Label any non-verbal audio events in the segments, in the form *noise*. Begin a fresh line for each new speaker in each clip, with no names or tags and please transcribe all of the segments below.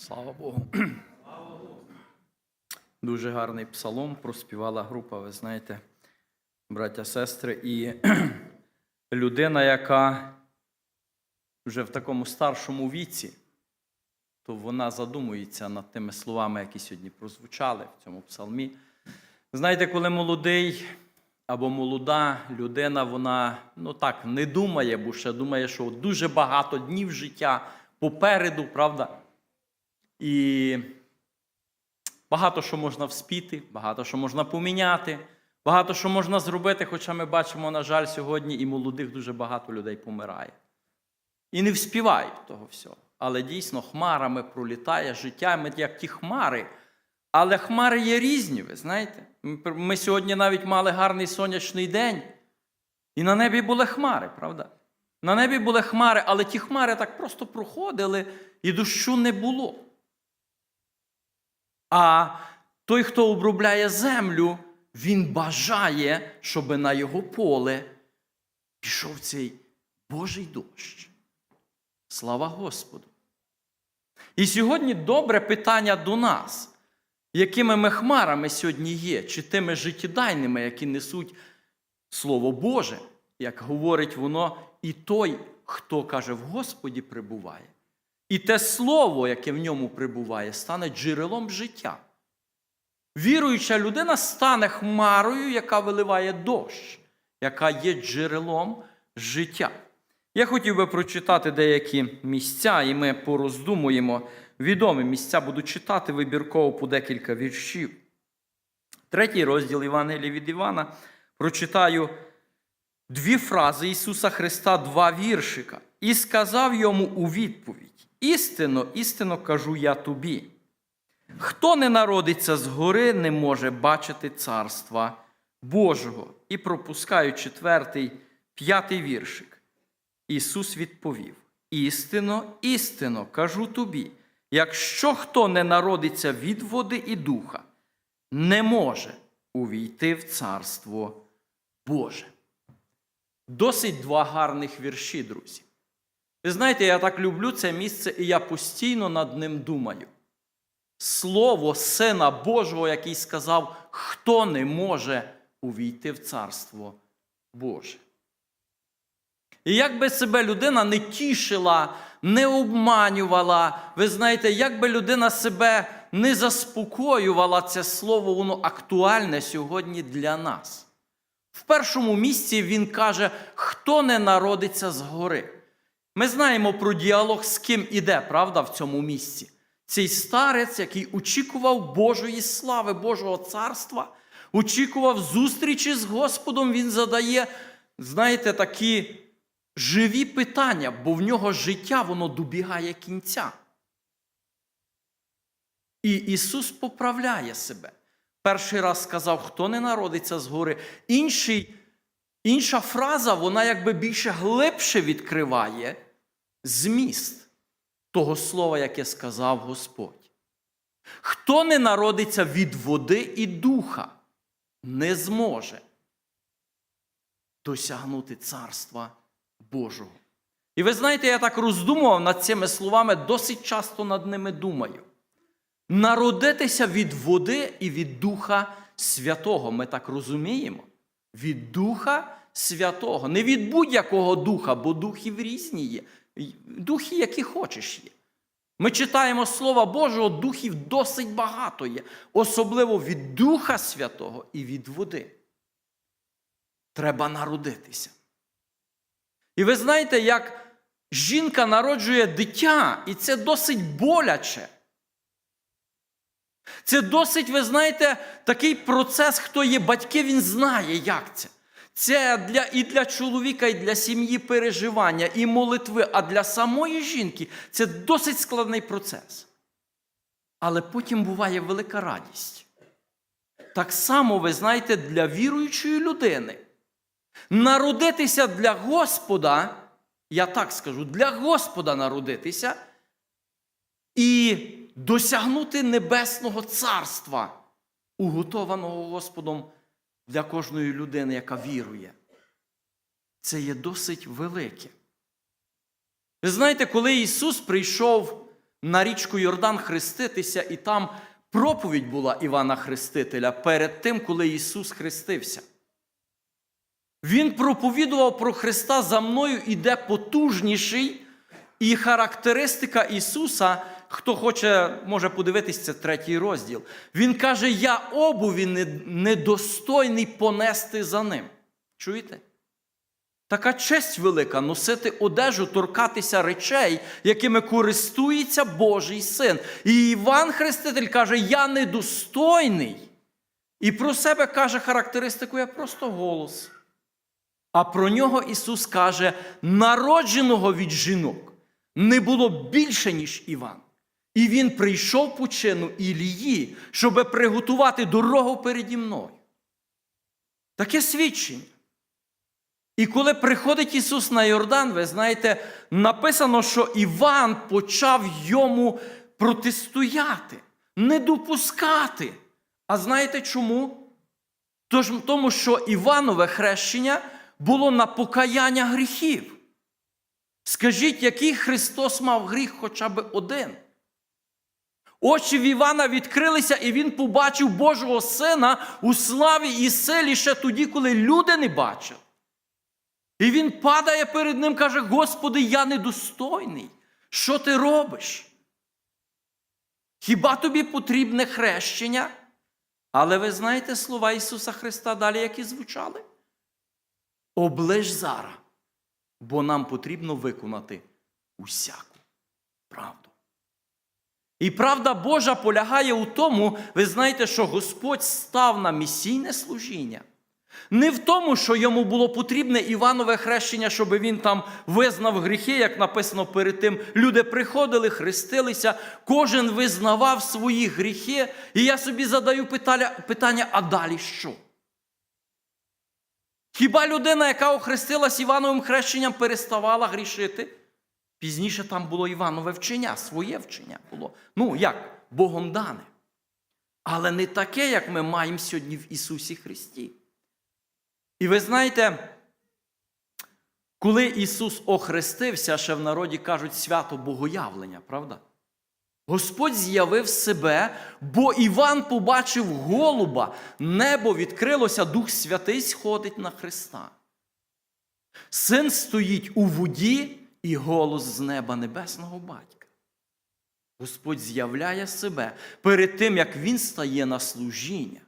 Слава Богу. *clears throat* Дуже гарний псалом проспівала група, ви знаєте, браття, сестри. І *clears throat* людина, яка вже в такому старшому віці, то вона задумується над тими словами, які сьогодні прозвучали в цьому псалмі. Знаєте, коли молодий або молода людина, вона ну так не думає, бо ще думає, що дуже багато днів життя попереду, правда? І багато що можна вспіти, багато що можна поміняти, багато що можна зробити, хоча ми бачимо, на жаль, сьогодні і молодих дуже багато людей помирає. І не вспівають того всього. Але дійсно хмарами пролітає життя, ми як ті хмари. Але хмари є різні, ви знаєте. Ми сьогодні навіть мали гарний сонячний день, і на небі були хмари, правда? На небі були хмари, але ті хмари так просто проходили, і дощу не було. А той, хто обробляє землю, він бажає, щоб на його поле пішов цей Божий дощ. Слава Господу! І сьогодні добре питання до нас, якими ми хмарами сьогодні є, чи тими життєдайними, які несуть Слово Боже, як говорить воно, і той, хто каже, в Господі прибуває. І те слово, яке в ньому прибуває, стане джерелом життя. Віруюча людина стане хмарою, яка виливає дощ, яка є джерелом життя. Я хотів би прочитати деякі місця, і ми пороздумуємо. Відомі місця буду читати вибірково по декілька віршів. Третій розділ Євангелія від Івана прочитаю дві фрази Ісуса Христа, два віршика, і сказав йому у відповідь: Істинно, істинно кажу я тобі. Хто не народиться згори, не може бачити Царства Божого. І пропускаю четвертий, п'ятий віршик. Ісус відповів: Істинно, істинно кажу тобі, якщо хто не народиться від води і духа, не може увійти в Царство Боже. Досить два гарних вірші, друзі. Ви знаєте, я так люблю це місце, і я постійно над ним думаю. Слово Сина Божого, який сказав, хто не може увійти в Царство Боже. І як би себе людина не тішила, не обманювала, ви знаєте, як би людина себе не заспокоювала, це слово, воно актуальне сьогодні для нас. В першому місці він каже, хто не народиться згори. Ми знаємо про діалог, з ким іде, правда, в цьому місці. Цей старець, який очікував Божої слави, Божого царства, очікував зустрічі з Господом, він задає, знаєте, такі живі питання, бо в нього життя воно добігає кінця. І Ісус поправляє себе. Перший раз сказав, хто не народиться згори. Інший, інша фраза, вона якби більше глибше відкриває зміст того слова, яке сказав Господь. Хто не народиться від води і духа, не зможе досягнути царства Божого. І ви знаєте, я так роздумував над цими словами, досить часто над ними думаю. Народитися від води і від Духа Святого. Ми так розуміємо. Від Духа Святого. Не від будь-якого духа, бо духів різні є. Духи, які хочеш є. Ми читаємо Слова Божого, духів досить багато є, особливо від Духа Святого і від води. Треба народитися. І ви знаєте, як жінка народжує дитя, і це досить боляче. Це досить, ви знаєте, такий процес, хто є батьки, він знає, як це. Це для, і для чоловіка, і для сім'ї переживання, і молитви, а для самої жінки це досить складний процес. Але потім буває велика радість. Так само, ви знаєте, для віруючої людини. Народитися для Господа, я так скажу, для Господа народитися і досягнути Небесного Царства, уготованого Господом для кожної людини, яка вірує. Це є досить велике. Ви знаєте, коли Ісус прийшов на річку Йордан хреститися, і там проповідь була Івана Хрестителя перед тим, коли Ісус хрестився. Він проповідував про Христа за мною іде потужніший, і характеристика Ісуса, хто хоче, може подивитись, це третій розділ. Він каже: Я обуві недостойний понести за ним. Чуєте? Така честь велика носити одежу, торкатися речей, якими користується Божий син. І Іван Хреститель каже: Я недостойний. І про себе каже характеристику, як просто голос. А про нього Ісус каже: народженого від жінок не було більше, ніж Іван. І він прийшов по чину Ілії, щоб приготувати дорогу переді мною. Таке свідчення. І коли приходить Ісус на Йордан, ви знаєте, написано, що Іван почав йому протистояти, не допускати. А знаєте чому? Тож, тому що Іванове хрещення було на покаяння гріхів. Скажіть, який Христос мав гріх хоча б один? Очі в Івана відкрилися, і він побачив Божого Сина у славі і силі ще тоді, коли люди не бачать. І він падає перед ним, каже: Господи, я недостойний. Що ти робиш? Хіба тобі потрібне хрещення? Але ви знаєте слова Ісуса Христа далі, які звучали? Оближ зараз, бо нам потрібно виконати усяку правду. І правда Божа полягає у тому, ви знаєте, що Господь став на місійне служіння. Не в тому, що йому було потрібне Іванове хрещення, щоб він там визнав гріхи, як написано перед тим. Люди приходили, хрестилися, кожен визнавав свої гріхи. І я собі задаю питання, а далі що? Хіба людина, яка охрестилась Івановим хрещенням, переставала грішити? Пізніше там було Іванове вчення, своє вчення було. Ну, як? Богом дане. Але не таке, як ми маємо сьогодні в Ісусі Христі. І ви знаєте, коли Ісус охрестився, ще в народі кажуть свято Богоявлення, правда? Господь з'явив себе, бо Іван побачив голуба, небо відкрилося, Дух Святий сходить на Христа. Син стоїть у воді і голос з неба небесного батька. Господь з'являє себе перед тим, як Він стає на служіння.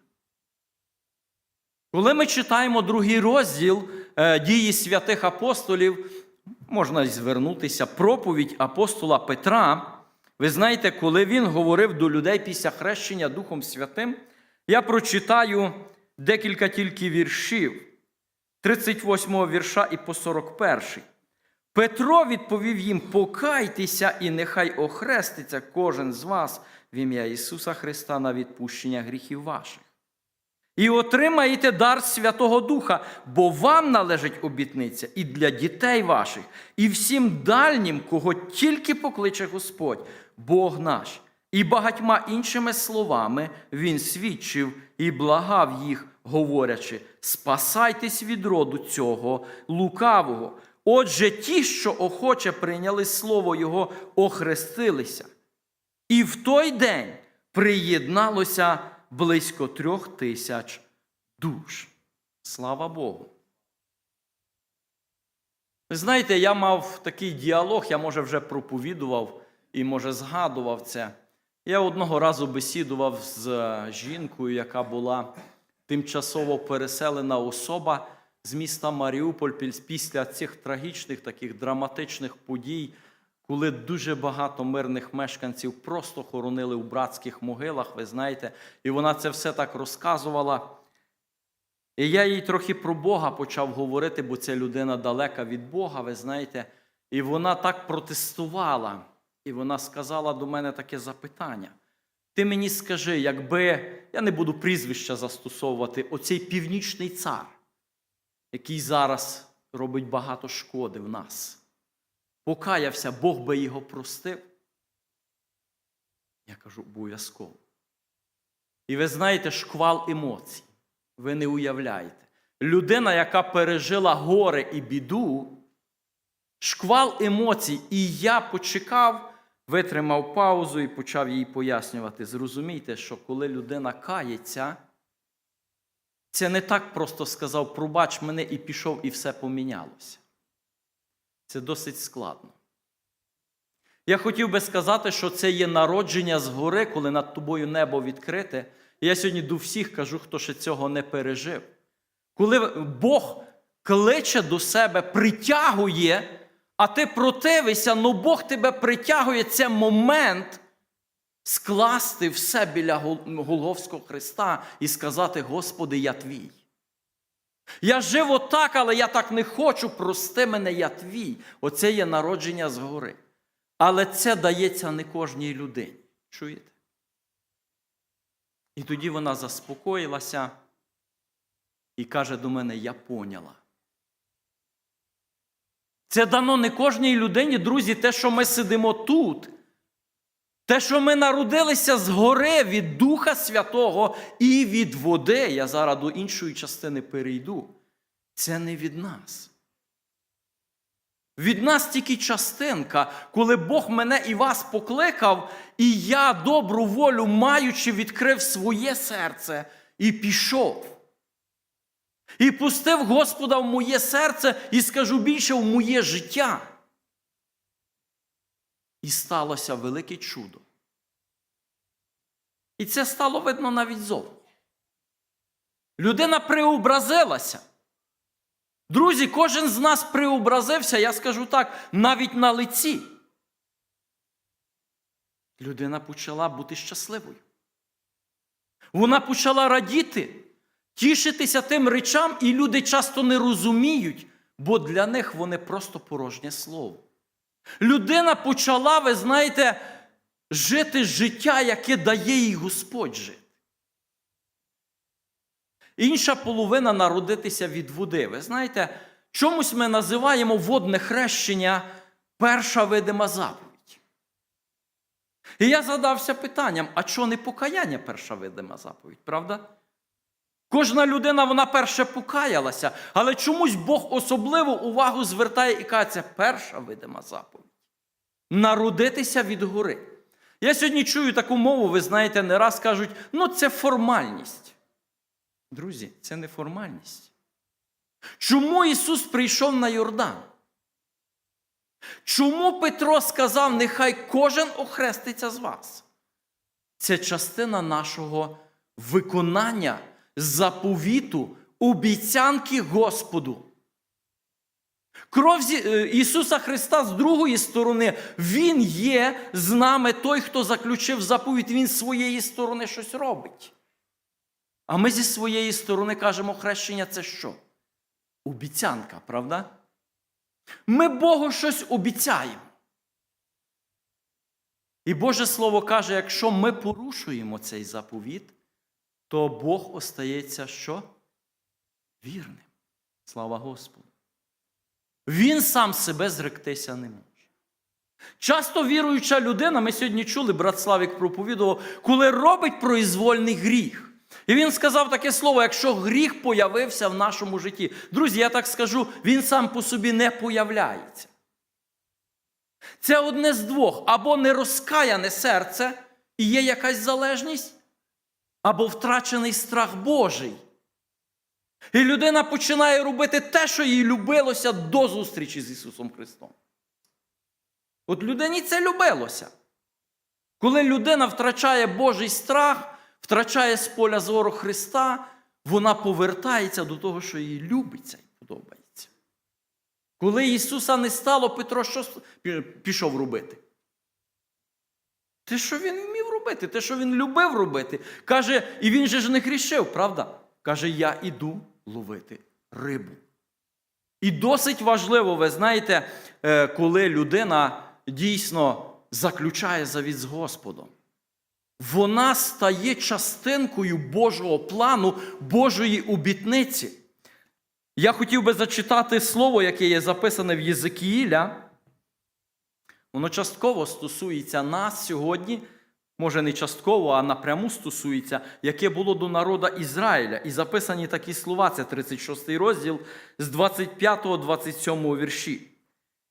Коли ми читаємо другий розділ е, дії святих апостолів, можна звернутися, проповідь апостола Петра. Ви знаєте, коли він говорив до людей після хрещення Духом Святим, я прочитаю декілька тільки віршів, 38 вірша і по 41. Петро відповів їм: покайтеся, і нехай охреститься кожен з вас в ім'я Ісуса Христа на відпущення гріхів ваших. І отримаєте дар Святого Духа, бо вам належить обітниця і для дітей ваших, і всім дальнім, кого тільки покличе Господь, Бог наш. І багатьма іншими словами він свідчив і благав їх, говорячи: спасайтесь від роду цього лукавого. Отже, ті, що охоче прийняли слово Його, охрестилися. І в той день приєдналося близько трьох тисяч душ. Слава Богу. Ви знаєте, я мав такий діалог, я, може, вже проповідував і, може, згадував це. Я одного разу бесідував з е, жінкою, яка була тимчасово переселена особа з міста Маріуполь після цих трагічних, таких драматичних подій, коли дуже багато мирних мешканців просто хоронили у братських могилах, ви знаєте, і вона це все так розказувала. І я їй трохи про Бога почав говорити, бо це людина далека від Бога, ви знаєте. І вона так протестувала. І вона сказала до мене таке запитання. Ти мені скажи, якби я не буду прізвища застосовувати, оцей північний цар, який зараз робить багато шкоди в нас, покаявся, Бог би його простив. Я кажу, обов'язково. І ви знаєте, шквал емоцій. Ви не уявляєте. Людина, яка пережила горе і біду, шквал емоцій, і я почекав, витримав паузу і почав їй пояснювати. Зрозумійте, що коли людина кається, це не так просто сказав, пробач мене і пішов, і все помінялося. Це досить складно. Я хотів би сказати, що це є народження згори, коли над тобою небо відкрите. Я сьогодні до всіх кажу, хто ще цього не пережив. Коли Бог кличе до себе, притягує, а ти противишся, але Бог тебе притягує, це момент скласти все біля Голговського Христа і сказати: Господи, я твій. Я жив отак, але я так не хочу, прости мене, я твій. Оце є народження згори. Але це дається не кожній людині. Чуєте? І тоді вона заспокоїлася і каже до мене: Я поняла. Це дано не кожній людині, друзі, те, що ми сидимо тут, те, що ми народилися згори від Духа Святого і від води, я зараз до іншої частини перейду, це не від нас. Від нас тільки частинка, коли Бог мене і вас покликав, і я добру волю, маючи, відкрив своє серце і пішов. І пустив Господа в моє серце і скажу більше в моє життя. І сталося велике чудо. І це стало видно навіть зовні. Людина преобразилася. Друзі, кожен з нас преобразився, я скажу так, навіть на лиці. Людина почала бути щасливою. Вона почала радіти, тішитися тим речам, і люди часто не розуміють, бо для них вони просто порожнє слово. Людина почала, ви знаєте, жити життя, яке дає їй Господь жити. Інша половина народитися від води. Ви знаєте, чомусь ми називаємо водне хрещення перша видима заповідь. І я задався питанням: а чого не покаяння перша видима заповідь, правда? Кожна людина, вона перше покаялася, але чомусь Бог особливу увагу звертає і каже, це перша видима заповідь. Народитися від гори. Я сьогодні чую таку мову, ви знаєте, не раз кажуть, ну це формальність. Друзі, це не формальність. Чому Ісус прийшов на Йордан? Чому Петро сказав, нехай кожен охреститься з вас? Це частина нашого виконання заповіту, обіцянки Господу. Кров е, Ісуса Христа з другої сторони, Він є з нами той, хто заключив заповідь, Він з своєї сторони щось робить. А ми зі своєї сторони кажемо, хрещення це що? Обіцянка, правда? Ми Богу щось обіцяємо. І Боже Слово каже, якщо ми порушуємо цей заповіт, то Бог остається що? Вірним. Слава Господу. Він сам себе зректися не може. Часто віруюча людина, ми сьогодні чули, брат Славік проповідував, коли робить произвольний гріх. І він сказав таке слово: якщо гріх появився в нашому житті. Друзі, я так скажу, він сам по собі не появляється. Це одне з двох: або нерозкаяне серце і є якась залежність, або втрачений страх Божий. І людина починає робити те, що їй любилося до зустрічі з Ісусом Христом. От людині це любилося. Коли людина втрачає Божий страх, втрачає з поля зору Христа, вона повертається до того, що їй любиться і подобається. Коли Ісуса не стало, Петро що пішов робити? Те, що він вмів робити, те, що він любив робити. Каже, і він же ж не грішив, правда? Каже, я іду ловити рибу. І досить важливо, ви знаєте, е, коли людина дійсно заключає завіт з Господом. Вона стає частинкою Божого плану, Божої обітниці. Я хотів би зачитати слово, яке є записане в Єзекіїля. Воно частково стосується нас сьогодні, може не частково, а напряму стосується, яке було до народа Ізраїля. І записані такі слова, це 36 розділ з 25-27 вірші.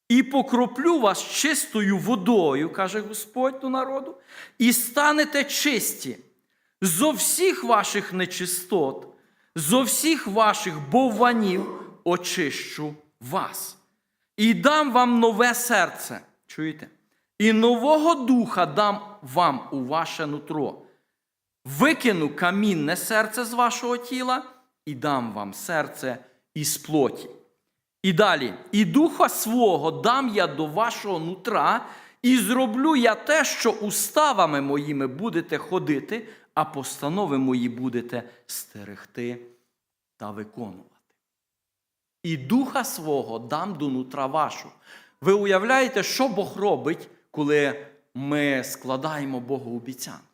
і покроплю вас чистою водою, каже Господь до народу, і станете чисті зо всіх ваших нечистот, зо всіх ваших бовванів очищу вас. І дам вам нове серце. Чуєте? І нового духа дам вам у ваше нутро. Викину камінне серце з вашого тіла і дам вам серце із плоті. І далі, і духа свого дам я до вашого нутра, і зроблю я те, що уставами моїми будете ходити, а постанови мої будете стерегти та виконувати. І духа свого дам до нутра вашого. Ви уявляєте, що Бог робить, коли ми складаємо Богу обіцянку?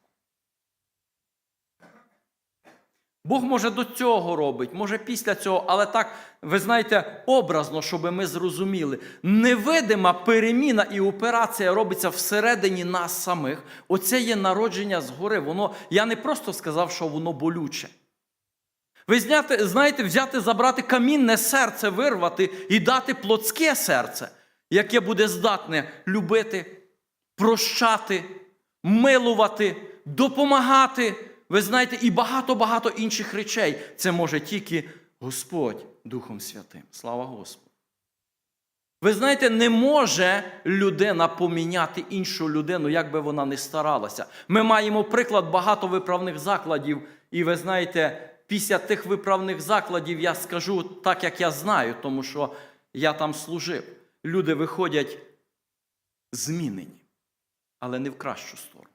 Бог може до цього робить, може після цього, але так, ви знаєте, образно, щоб ми зрозуміли, невидима переміна і операція робиться всередині нас самих. Оце є народження згори. Воно, я не просто сказав, що воно болюче. Ви зняти, знаєте, взяти, забрати камінне серце, вирвати і дати плотське серце, яке буде здатне любити, прощати, милувати, допомагати. Ви знаєте, і багато-багато інших речей. Це може тільки Господь Духом Святим. Слава Господу. Ви знаєте, не може людина поміняти іншу людину, як би вона не старалася. Ми маємо приклад багато виправних закладів, і ви знаєте, після тих виправних закладів я скажу так, як я знаю, тому що я там служив. Люди виходять змінені, але не в кращу сторону.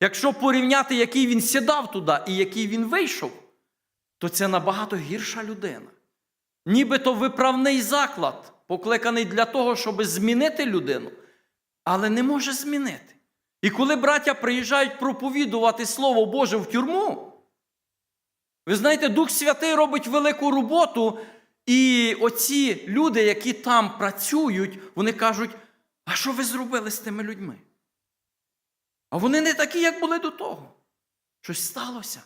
Якщо порівняти, який він сідав туди і який він вийшов, то це набагато гірша людина. Нібито виправний заклад, покликаний для того, щоб змінити людину, але не може змінити. І коли браття приїжджають проповідувати Слово Боже в тюрму, ви знаєте, Дух Святий робить велику роботу, і оці люди, які там працюють, вони кажуть: а що ви зробили з тими людьми? А вони не такі, як були до того. Щось сталося.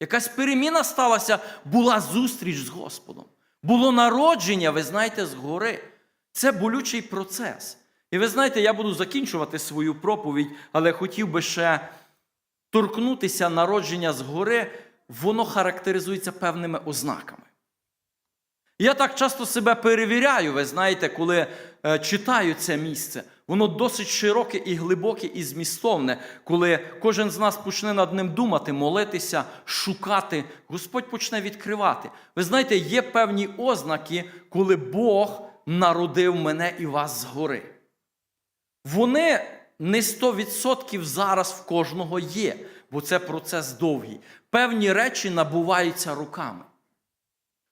Якась переміна сталася, була зустріч з Господом. Було народження, ви знаєте, згори. Це болючий процес. І ви знаєте, я буду закінчувати свою проповідь, але хотів би ще торкнутися народження згори, воно характеризується певними ознаками. Я так часто себе перевіряю, ви знаєте, коли читаю це місце. Воно досить широке і глибоке, і змістовне, коли кожен з нас почне над ним думати, молитися, шукати, Господь почне відкривати. Ви знаєте, є певні ознаки, коли Бог народив мене і вас згори. Вони не 100% зараз в кожного є, бо це процес довгий. Певні речі набуваються руками.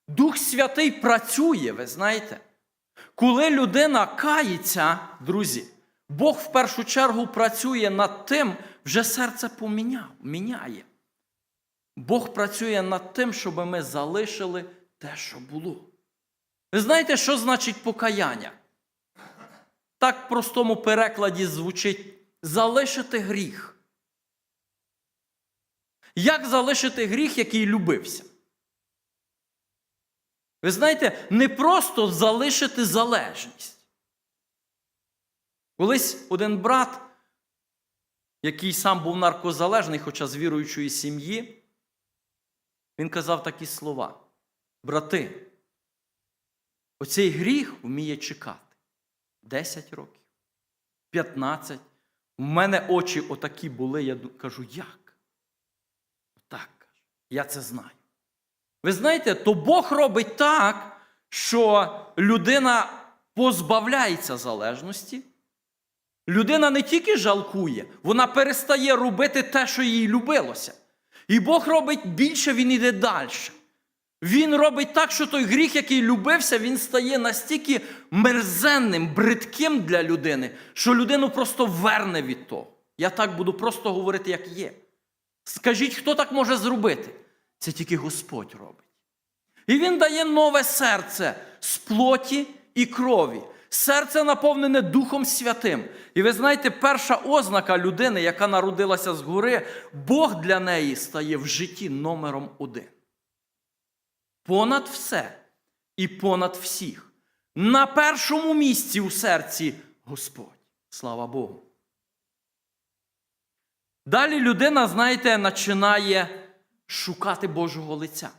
Дух Святий працює, ви знаєте. Коли людина кається, друзі, Бог в першу чергу працює над тим, вже серце поміняв, міняє. Бог працює над тим, щоб ми залишили те, що було. Ви знаєте, що значить покаяння? Так в простому перекладі звучить залишити гріх. Як залишити гріх, який любився? Ви знаєте, не просто залишити залежність. Колись один брат, який сам був наркозалежний, хоча з віруючої сім'ї, він казав такі слова: Брати, оцей гріх вміє чекати 10 років, 15. У мене очі отакі були, я кажу, як? Так, я це знаю. Ви знаєте, то Бог робить так, що людина позбавляється залежності. Людина не тільки жалкує, вона перестає робити те, що їй любилося. І Бог робить більше, він йде далі. Він робить так, що той гріх, який любився, він стає настільки мерзенним, бридким для людини, що людину просто верне від того. Я так буду просто говорити, як є. Скажіть, хто так може зробити? Це тільки Господь робить. І Він дає нове серце з плоті і крові. Серце наповнене Духом Святим. І ви знаєте, перша ознака людини, яка народилася згори, Бог для неї стає в житті номером один. Понад все і понад всіх. На першому місці у серці Господь. Слава Богу. Далі людина, знаєте, починає шукати Божого лиця.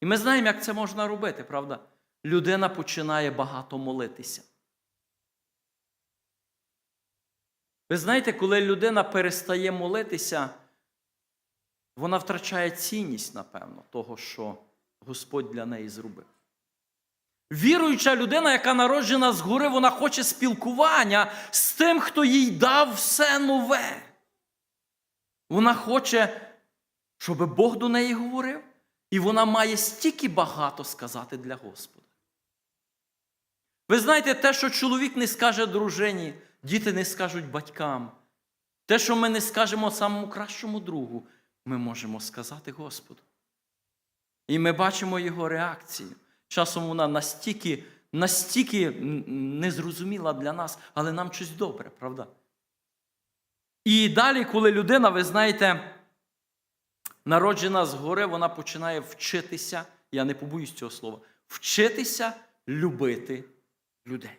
І ми знаємо, як це можна робити, правда? Людина починає багато молитися. Ви знаєте, коли людина перестає молитися, вона втрачає цінність, напевно, того, що Господь для неї зробив. Віруюча людина, яка народжена згори, вона хоче спілкування з тим, хто їй дав все нове. Вона хоче, щоб Бог до неї говорив, і вона має стільки багато сказати для Господа. Ви знаєте, те, що чоловік не скаже дружині, діти не скажуть батькам, те, що ми не скажемо самому кращому другу, ми можемо сказати Господу. І ми бачимо його реакцію. Часом вона настільки, настільки незрозуміла для нас, але нам щось добре, правда? І далі, коли людина, ви знаєте, народжена згори, вона починає вчитися, я не побоюсь цього слова, вчитися любити людей.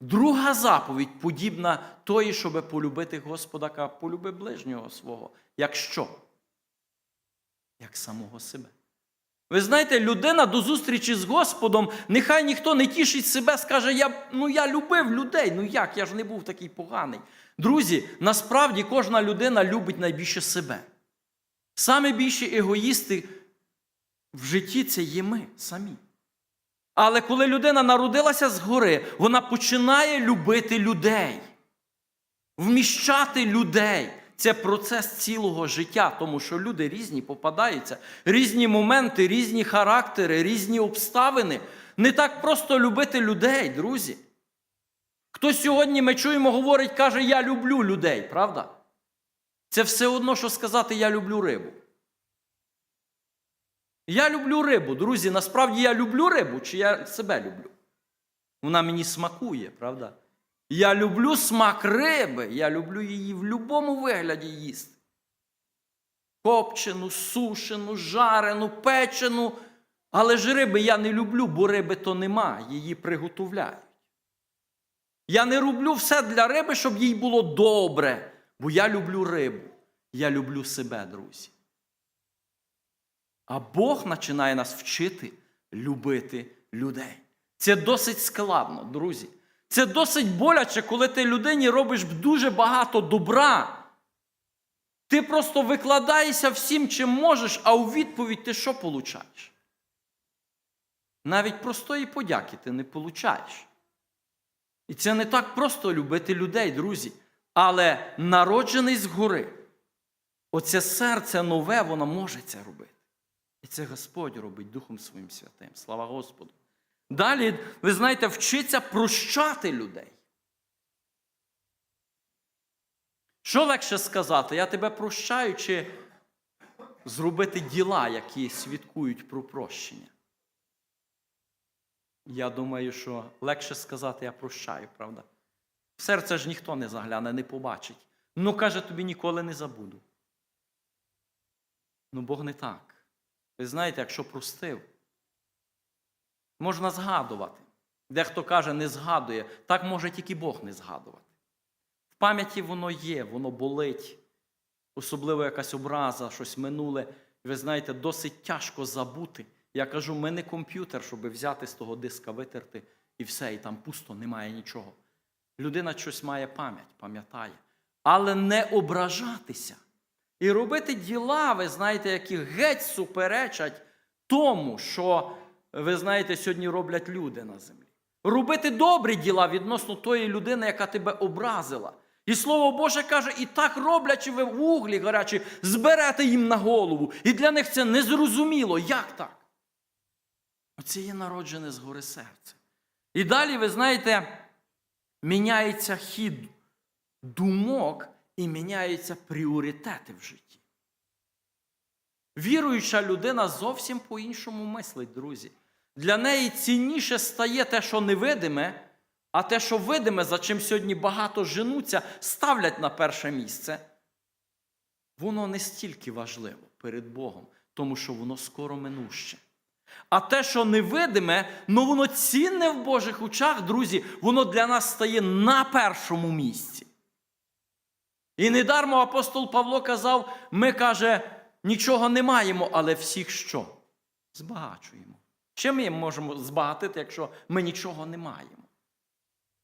Друга заповідь подібна тої, щоб полюбити Господа, каже, полюби ближнього свого. Як що? Як самого себе. Ви знаєте, людина до зустрічі з Господом, нехай ніхто не тішить себе, скаже, я, ну я любив людей. Ну як? Я ж не був такий поганий. Друзі, насправді кожна людина любить найбільше себе. Саме більші егоїсти в житті це є ми самі. Але коли людина народилася згори, вона починає любити людей, вміщати людей. Це процес цілого життя, тому що люди різні попадаються, різні моменти, різні характери, різні обставини. Не так просто любити людей, друзі. Хто сьогодні ми чуємо, говорить, каже, я люблю людей, правда? Це все одно, що сказати, я люблю рибу. Я люблю рибу, друзі. Насправді я люблю рибу, чи я себе люблю? Вона мені смакує, правда? Я люблю смак риби, я люблю її в будь-якому вигляді їсти. Копчену, сушену, жарену, печену. Але ж риби я не люблю, бо риби то нема, її приготовляють. Я не роблю все для риби, щоб їй було добре, бо я люблю рибу. Я люблю себе, друзі. А Бог починає нас вчити любити людей. Це досить складно, друзі. Це досить боляче, коли ти людині робиш дуже багато добра. Ти просто викладаєшся всім, чим можеш, а у відповідь ти що получаєш? Навіть простої подяки ти не получаєш. І це не так просто любити людей, друзі. Але народжений згори, оце серце нове, воно може це робити. І це Господь робить Духом Своїм Святим. Слава Господу. Далі, ви знаєте, вчиться прощати людей. Що легше сказати? Я тебе прощаю, чи зробити діла, які свідкують про прощення? Я думаю, що легше сказати, я прощаю, правда? В серце ж ніхто не загляне, не побачить. Ну, каже, тобі ніколи не забуду. Ну, Бог не так. Ви знаєте, якщо простив, можна згадувати. Дехто каже, не згадує, так може тільки Бог не згадувати. В пам'яті воно є, воно болить, особливо якась образа, щось минуле. Ви знаєте, досить тяжко забути. Я кажу, ми не комп'ютер, щоб взяти з того диска, витерти і все, і там пусто, немає нічого. Людина щось має пам'ять, пам'ятає. Але не ображатися. І робити діла, ви знаєте, які геть суперечать тому, що, ви знаєте, сьогодні роблять люди на землі. Робити добрі діла відносно тої людини, яка тебе образила. І слово Боже каже, і так роблячи ви в углі гарячі, зберете їм на голову. І для них це незрозуміло. Як так? Оце є народжене згори серце. І далі, ви знаєте, міняється хід думок і міняються пріоритети в житті. Віруюча людина зовсім по-іншому мислить, друзі. Для неї цінніше стає те, що невидиме, а те, що видиме, за чим сьогодні багато женуться, ставлять на перше місце. Воно не стільки важливо перед Богом, тому що воно скоро минуще. А те, що невидиме, ну воно цінне в Божих очах, друзі, воно для нас стає на першому місці. І недармо апостол Павло казав: ми каже, нічого не маємо, але всіх що? Збагачуємо. Чим ми можемо збагатити, якщо ми нічого не маємо?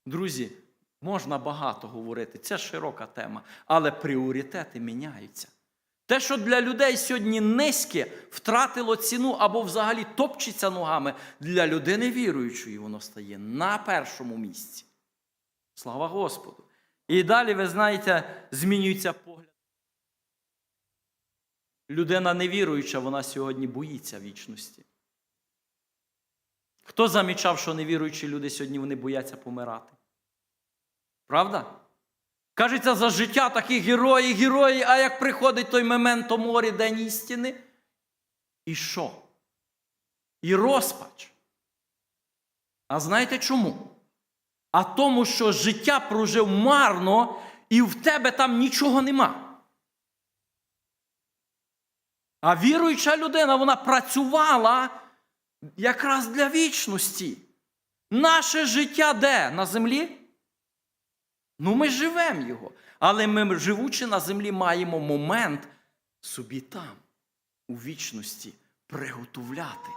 Друзі, можна багато говорити, це широка тема, але пріоритети міняються. Те, що для людей сьогодні низьке, втратило ціну або взагалі топчеться ногами, для людини віруючої воно стає на першому місці. Слава Господу! І далі, ви знаєте, змінюється погляд. Людина невіруюча, вона сьогодні боїться вічності. Хто замічав, що невіруючі люди сьогодні вони бояться помирати? Правда? Кажеться, за життя такі герої, герої, а як приходить той момент морі, день істини? І що? І розпач. А знаєте чому? А тому, що життя прожив марно, і в тебе там нічого нема. А віруюча людина, вона працювала якраз для вічності. Наше життя де? На землі? Ну, ми живемо його. Але ми, живучи на землі, маємо момент собі там, у вічності, приготовляти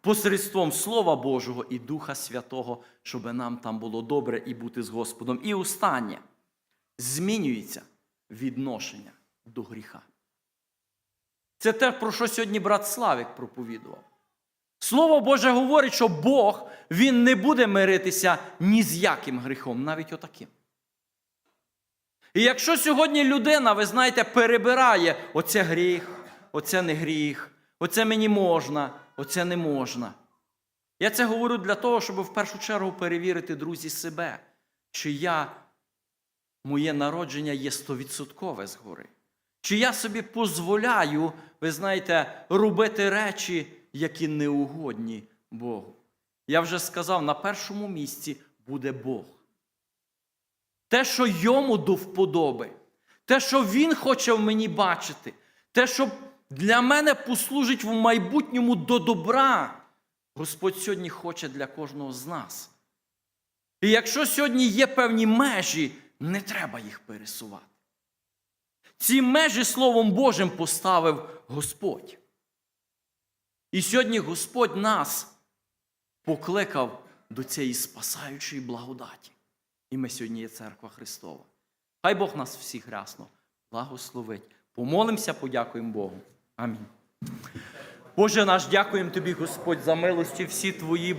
посередством Слова Божого і Духа Святого, щоб нам там було добре і бути з Господом. І останнє змінюється відношення до гріха. Це те, про що сьогодні брат Славік проповідував. Слово Боже говорить, що Бог він не буде миритися ні з яким гріхом, навіть отаким. І якщо сьогодні людина, ви знаєте, перебирає оце гріх, оце не гріх, оце мені можна, оце не можна. Я це говорю для того, щоб в першу чергу перевірити, друзі, себе, чи я, моє народження є стовідсоткове згори. Чи я собі дозволяю, ви знаєте, робити речі, які неугодні Богу. Я вже сказав, на першому місці буде Бог. Те, що йому до вподоби, те, що він хоче в мені бачити, те, що для мене послужить в майбутньому до добра, Господь сьогодні хоче для кожного з нас. І якщо сьогодні є певні межі, не треба їх пересувати. Ці межі Словом Божим поставив Господь. І сьогодні Господь нас покликав до цієї спасаючої благодаті. І ми сьогодні є церква Христова. Хай Бог нас всіх рясно благословить. Помолимося, подякуємо Богу. Амінь. Боже наш, дякуємо Тобі, Господь, за милості всі Твої.